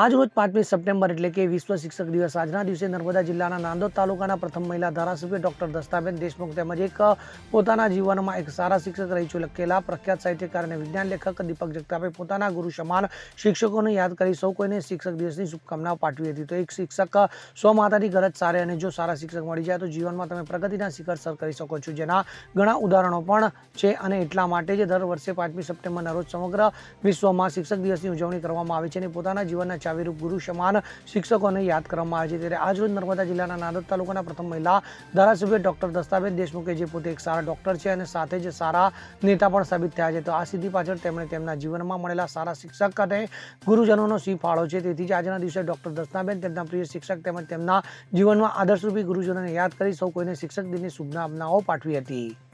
આજ રોજ પાંચમી સપ્ટેમ્બર એટલે કે વિશ્વ શિક્ષક દિવસ. આજના દિવસે નર્મદા જિલ્લાના નાંદોદ તાલુકાના પ્રથમ મહિલા ધારાસભ્ય ડોક્ટર દસ્તાબેન દેશમુખ તેમજ એક પોતાના જીવનમાં એક સારા શિક્ષક રહી ચૂકેલા પ્રખ્યાત સાહિત્યકાર અને વિજ્ઞાન લેખક દીપક જગતાપે પોતાના ગુરુ સમાન શિક્ષકોને યાદ કરી સૌ કોઈને શિક્ષક દિવસની શુભકામનાઓ પાઠવી હતી. તો એક શિક્ષક સ્વ માતાની ગરજ સારે અને જો સારા શિક્ષક મળી જાય તો જીવનમાં તમે પ્રગતિના શિખર સર કરી શકો છો. જેના ઘણા ઉદાહરણો પણ છે અને એટલા માટે જ દર વર્ષે પાંચમી સપ્ટેમ્બરના રોજ સમગ્ર વિશ્વમાં શિક્ષક દિવસની ઉજવણી કરવામાં આવે છે અને પોતાના જીવનના ચાવીરૂપ ગુરુ સમાન શિક્ષકોને યાદ કરવામાં આવે છે. ત્યારે આજરોજ નર્મદા જિલ્લાના નાંદોદ તાલુકાના પ્રથમ મહિલા ધારાસભ્ય ડોક્ટર દસ્તાબેન દેશમુખે જે પોતે એક સારા ડોક્ટર છે અને સાથે જ સારા નેતા પણ સાબિત થયા છે. તો આ સિદ્ધિ પાછળ તેમણે તેમના જીવનમાં મળેલા સારા શિક્ષક અને ગુરુજનોનો સિંહ ફાળો છે. તેથી જ આજના દિવસે ડોક્ટર દસ્તાબેન તેમના પ્રિય શિક્ષક તેમજ તેમના જીવનમાં આદર્શરૂપી ગુરુજનોને યાદ કરી સૌ કોઈને શિક્ષક દિનની શુભકામનાઓ પાઠવી હતી.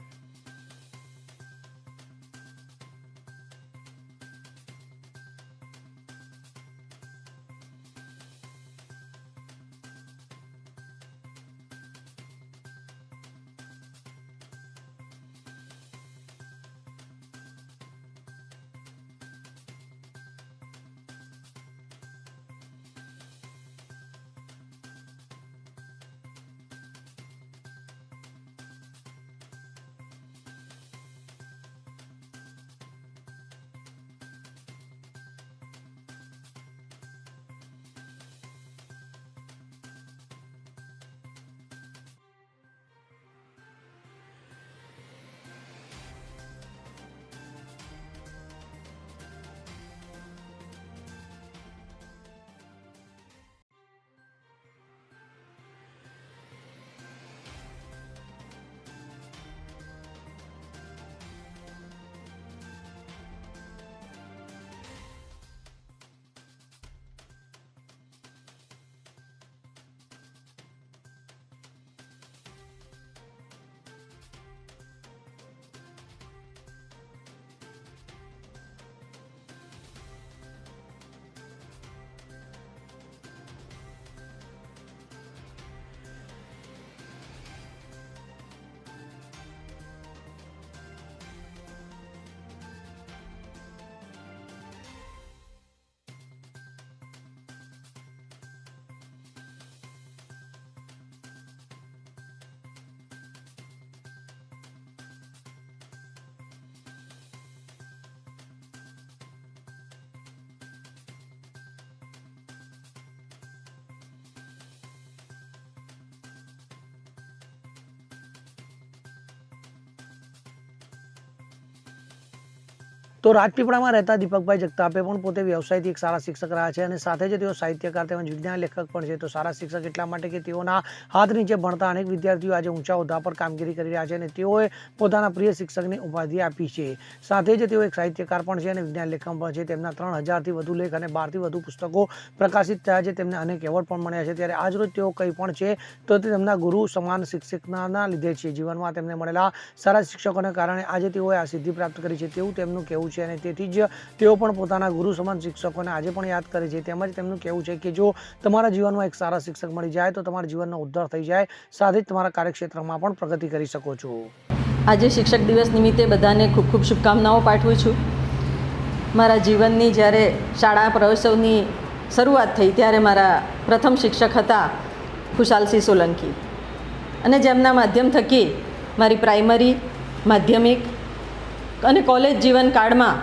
તો રાજપીપળામાં રહેતા દીપકભાઈ જગતાપે પણ પોતે વ્યવસાયથી એક સારા શિક્ષક રહ્યા છે અને સાથે જ તેઓ સાહિત્યકાર તેમજ વિજ્ઞાન લેખક પણ છે. તો સારા શિક્ષક એટલા માટે કે તેઓના હાથ નીચે ભણતા અનેક વિદ્યાર્થીઓ આજે ઊંચા હોદ્દા પર કામગીરી કરી રહ્યા છે અને તેઓએ પોતાના પ્રિય શિક્ષકની ઉપાધિ આપી છે. સાથે જ તેઓ એક સાહિત્યકાર પણ છે અને વિજ્ઞાન લેખક પણ છે. તેમના ત્રણ હજારથી વધુ લેખ અને બારથી વધુ પુસ્તકો પ્રકાશિત થયા છે. તેમને અનેક એવોર્ડ પણ મળ્યા છે. ત્યારે આજરોજ તેઓ કંઈ પણ છે તો તે તેમના ગુરુ સમાન શિક્ષકના લીધે છે. જીવનમાં તેમને મળેલા સારા શિક્ષકોને કારણે આજે તેઓએ આ સિદ્ધિ પ્રાપ્ત કરી છે. તેવું તેમનું કહેવું છે. અને તેથી જ તેઓ પણ પોતાના ગુરુ સમાન શિક્ષકોને આજે પણ યાદ કરે છે. તેમજ તેમનું કહેવું છે કે જો તમારા જીવનમાં એક સારા શિક્ષક મળી જાય તો તમારા જીવનનો ઉદ્ધાર થઈ જાય, સાથે જ તમારા કાર્યક્ષેત્રમાં પણ પ્રગતિ કરી શકો છો. આજે શિક્ષક દિવસ નિમિત્તે બધાને ખૂબ ખૂબ શુભકામનાઓ પાઠવું છું. મારા જીવનની જ્યારે શાળા પ્રવેશવની શરૂઆત થઈ ત્યારે મારા પ્રથમ શિક્ષક હતા ખુશાલસિંહ સોલંકી. અને જેમના માધ્યમ થકી મારી પ્રાઇમરી, માધ્યમિક અને કોલેજ જીવન કાળમાં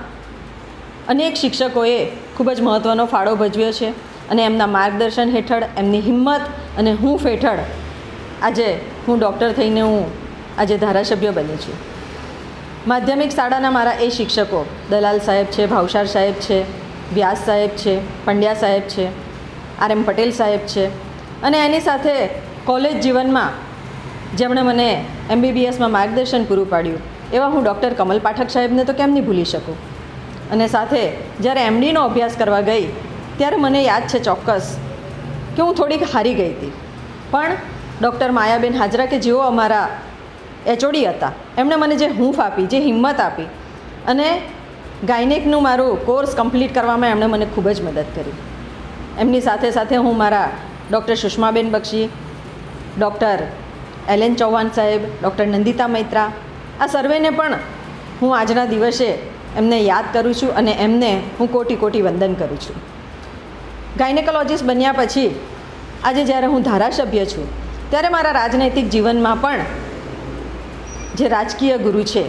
અનેક શિક્ષકોએ ખૂબ જ મહત્ત્વનો ફાળો ભજવ્યો છે અને એમના માર્ગદર્શન હેઠળ, એમની હિંમત અને હૂંફ હેઠળ આજે હું ડૉક્ટર થઈને હું આજે ધારાસભ્ય બની છું. માધ્યમિક શાળાના મારા એ શિક્ષકો, દલાલ સાહેબ છે, ભાવસાર સાહેબ છે, વ્યાસ સાહેબ છે, પંડ્યા સાહેબ છે, આર એમ પટેલ સાહેબ છે અને એની સાથે કોલેજ જીવનમાં જેમણે મને એમબીબીએસમાં માર્ગદર્શન પૂરું પાડ્યું. એવા હું ડૉક્ટર કમલ પાઠક સાહેબને તો કેમ નહીં ભૂલી શકું? અને સાથે જ્યારે એમડીનો અભ્યાસ કરવા ગઈ, ત્યારે મને યાદ છે ચોક્કસ કે હું થોડીક હારી ગઈ હતી. પણ ડૉક્ટર માયાબેન હાજરા કે જેઓ અમારા એચઓડી હતા, એમણે મને જે હૂંફ આપી, જે હિંમત આપી અને ગાયનેકનું મારું કોર્સ કમ્પ્લીટ કરવામાં એમણે મને ખૂબ જ મદદ કરી. એમની સાથે સાથે હું મારા doctor Sushmaben Bakshi, doctor L N Chauhan સાહેબ, ડૉક્ટર નંદિતા મૈત્રા આ સર્વેને પણ હું આજના દિવસે એમને યાદ કરું છું અને એમને હું કોટી કોટી વંદન કરું છું. ગાયનેકોલોજીસ્ટ બન્યા પછી આજે જ્યારે હું ધારાસભ્ય છું, ત્યારે મારા રાજનૈતિક જીવનમાં પણ જે રાજકીય ગુરુ છે,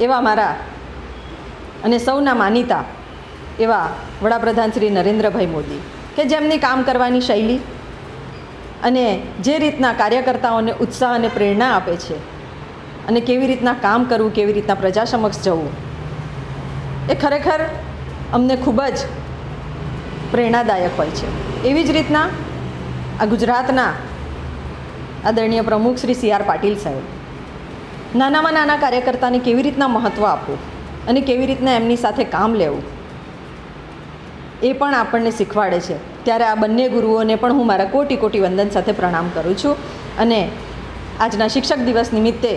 એવા મારા અને સૌના માનીતા એવા વડાપ્રધાન શ્રી નરેન્દ્રભાઈ મોદી કે જેમની કામ કરવાની શૈલી અને જે રીતના કાર્યકર્તાઓને ઉત્સાહ અને પ્રેરણા આપે છે અને કેવી રીતના કામ કરવું, કેવી રીતના પ્રજા સમક્ષ જવું, એ ખરેખર અમને ખૂબ જ પ્રેરણાદાયક હોય છે. એવી જ રીતના આ ગુજરાતના આદરણીય પ્રમુખ શ્રી સી આર પાટીલ સાહેબ, નાનામાં નાના કાર્યકર્તાને કેવી રીતના મહત્ત્વ આપવું અને કેવી રીતના એમની સાથે કામ લેવું, એ પણ આપણને શીખવાડે છે. ત્યારે આ બંને ગુરુઓને પણ હું મારા કોટી કોટી વંદન સાથે પ્રણામ કરું છું અને આજના શિક્ષક દિવસ નિમિત્તે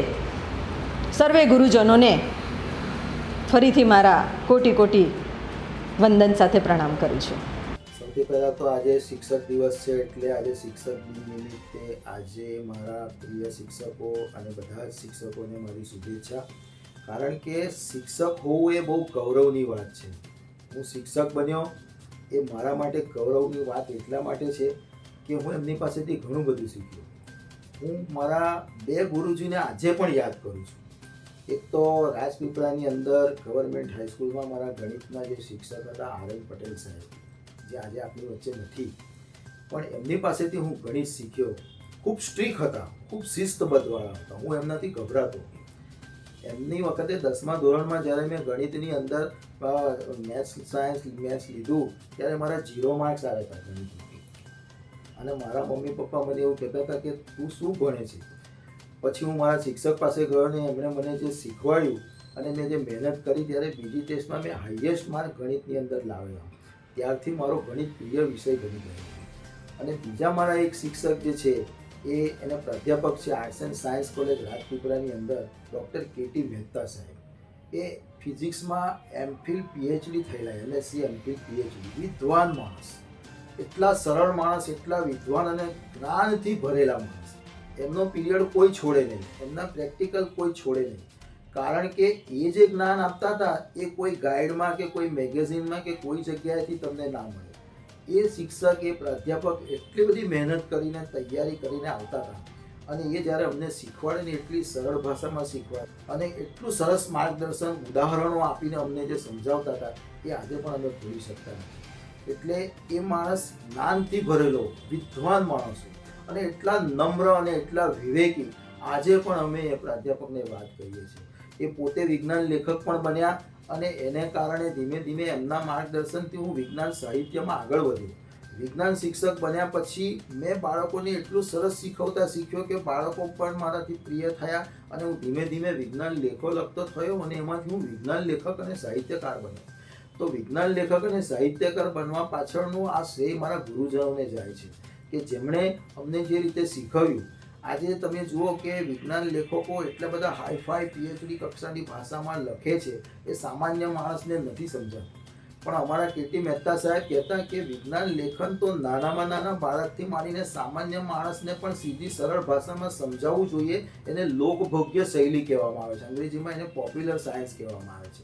સર્વે ગુરુજનોને ફરીથી મારા કોટી કોટી વંદન સાથે પ્રણામ કરું છું. સૌથી પહેલાં તો આજે શિક્ષક દિવસ છે એટલે આજે શિક્ષક દિન નિમિત્તે આજે મારા પ્રિય શિક્ષકો અને બધા જ શિક્ષકોને મારી શુભેચ્છા. કારણ કે શિક્ષક હોવું એ બહુ ગૌરવની વાત છે. હું શિક્ષક બન્યો એ મારા માટે ગૌરવની વાત એટલા માટે છે કે હું એમની પાસેથી ઘણું બધું શીખ્યો. હું મારા બે ગુરુજીને આજે પણ યાદ કરું છું. એક તો રાજપીપળાની અંદર ગવર્મેન્ટ હાઈસ્કૂલમાં મારા ગણિતના જે શિક્ષક હતા આરએન પટેલ સાહેબ, જે આજે આપણી વચ્ચે નથી. પણ એમની પાસેથી હું ગણિત શીખ્યો. ખૂબ સ્ટ્રીક હતા, ખૂબ શિસ્તબદ્ધવાળા હતા. હું એમનાથી ગભરાતો. એમની વખતે દસમા ધોરણમાં જ્યારે મેં ગણિતની અંદર મેથ્સ સાયન્સ મેથ્સ લીધું, ત્યારે મારા ઝીરો માર્ક્સ આવ્યા હતા ગણિતમાં અને મારા મમ્મી પપ્પા મને એવું કહેતા હતા કે તું શું ભણે છે? પછી હું મારા શિક્ષક પાસે ગયો ને એમણે મને જે શીખવાડ્યું અને મેં જે મહેનત કરી ત્યારે બીજી ટેસ્ટમાં મેં હાઈએસ્ટ માર્ક ગણિતની અંદર લાવ્યો. ત્યારથી મારો ગણિત પ્રિય વિષય બની ગયો. અને બીજા મારા એક શિક્ષક જે છે, એ એના પ્રાધ્યાપક છે આર્ટ્સ એન્ડ સાયન્સ કોલેજ રાજપીપળાની અંદર ડૉક્ટર કેટી મહેતા સાહેબ. એ ફિઝિક્સમાં એમફિલ પીએચડી થયેલા એમએસસી એમફિલ પીએચડી વિદ્વાન માણસ. એટલા સરળ માણસ, એટલા વિદ્વાન અને જ્ઞાનથી ભરેલા માણસ. એમનો પીરિયડ કોઈ છોડે નહીં. એમના પ્રેક્ટિકલ કોઈ છોડે નહીં. કારણ કે એ જે જ્ઞાન આપતા હતા, એ કોઈ ગાઈડમાં કે કોઈ મેગેઝિનમાં કે કોઈ જગ્યાએથી તમને ના મળે. એ શિક્ષક, એ પ્રાધ્યાપક એટલી બધી મહેનત કરીને, તૈયારી કરીને આવતા હતા. અને એ જ્યારે અમને શીખવાડે ને એટલી સરળ ભાષામાં શીખવાડે અને એટલું સરસ માર્ગદર્શન, ઉદાહરણો આપીને અમને જે સમજાવતા હતા, એ આજે પણ અમે ભૂલી શકતા નથી. એટલે એ માણસ જ્ઞાનથી ભરેલો, વિદ્વાન માણસ અને એટલા નમ્ર અને એટલા વિવેકી આજે પણ અમે એ પ્રાધ્યાપકને વાત કરીએ છીએ. એ પોતે વિજ્ઞાન લેખક પણ બન્યા અને એને કારણે ધીમે ધીમે એમના માર્ગદર્શનથી હું વિજ્ઞાન સાહિત્યમાં આગળ વધ્યો. વિજ્ઞાન શિક્ષક બન્યા પછી મેં બાળકોને એટલું સરસ શીખવતા શીખ્યો કે બાળકો પણ મારાથી પ્રિય થયા અને હું ધીમે ધીમે વિજ્ઞાન લેખો લખતો થયો અને એમાંથી હું વિજ્ઞાન લેખક અને સાહિત્યકાર બન્યો. તો વિજ્ઞાન લેખક અને સાહિત્યકાર બનવા પાછળનું આ શ્રેય મારા ગુરુજનોને જાય છે. કે જેમણે અમને જે રીતે શીખવ્યું, આજે તમે જુઓ કે વિજ્ઞાન લેખકો એટલા બધા હાઈફાઈ પીએચડી કક્ષાની ભાષામાં લખે છે એ સામાન્ય માણસને નથી સમજાતું. પણ અમારા કેટી મહેતા સાહેબ કહેતા કે વિજ્ઞાન લેખન તો નાનામાં નાના બાળકથી માંડીને સામાન્ય માણસને પણ સીધી સરળ ભાષામાં સમજાવવું જોઈએ એને લોકભોગ્ય શૈલી કહેવામાં આવે છે. અંગ્રેજીમાં એને પોપ્યુલર સાયન્સ કહેવામાં આવે છે.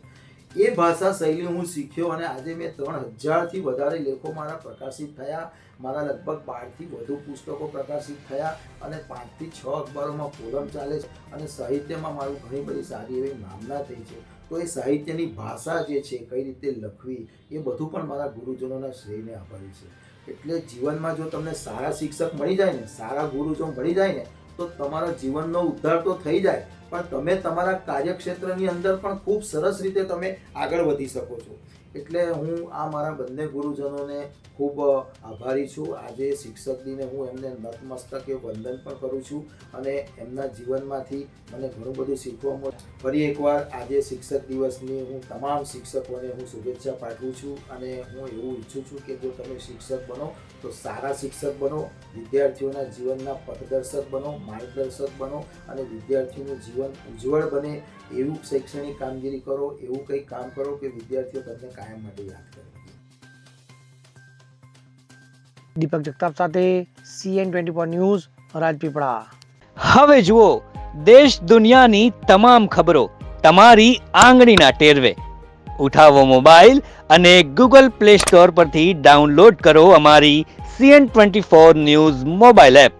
એ ભાષા શૈલી હું શીખ્યો અને આજે મેં ત્રણ હજારથી વધારે લેખો મારા પ્રકાશિત થયા. મારા લગભગ બારથી વધુ પુસ્તકો પ્રકાશિત થયા અને પાંચથી છ અખબારોમાં કોલમ ચાલે છે અને સાહિત્યમાં મારું ઘણી બધી સારી એવી નામના થઈ છે. તો એ સાહિત્યની ભાષા જે છે, કઈ રીતે લખવી, એ બધું પણ મારા ગુરુજનોના શ્રેયને આભારી છે. એટલે જીવનમાં જો તમને સારા શિક્ષક મળી જાય ને, સારા ગુરુજો મળી જાય ને, તો તમારા જીવનનો ઉદ્ધાર તો થઈ જાય પણ તમે તમારા કાર્યક્ષેત્રની અંદર પણ ખૂબ સરસ રીતે તમે આગળ વધી શકો છો. એટલે હું આ મારા બંને ગુરુજનોને ખૂબ આભારી છું. આજે શિક્ષક દિને હું એમને નતમસ્તકે વંદન પણ કરું છું અને એમના જીવનમાંથી મને ઘણું બધું શીખવા મળે ફરી એકવાર આજે શિક્ષક દિવસની હું તમામ શિક્ષકોને હું શુભેચ્છા પાઠવું છું અને હું એવું ઈચ્છું છું કે જો તમે શિક્ષક બનો, તો સારા શિક્ષક બનો, વિદ્યાર્થીઓના જીવનના પથદર્શક બનો, માર્ગદર્શક બનો અને વિદ્યાર્થીઓનું જીવન ઉજ્જવળ બને એવું શૈક્ષણિક કામગીરી કરો એવું કંઈક કામ કરો કે વિદ્યાર્થીઓ તમને કાયમ માટે યાદ કરે. દીપક જગતાપ સાથે CN twenty four news Rajpipla હવે જુઓ દેશ દુનિયાની તમામ ખબરો તમારી આંગળીના ટેરવે. ઉઠાવો મોબાઈલ અને ગૂગલ પ્લે સ્ટોર પરથી ડાઉનલોડ કરો અમારી CN twenty four news mobile app.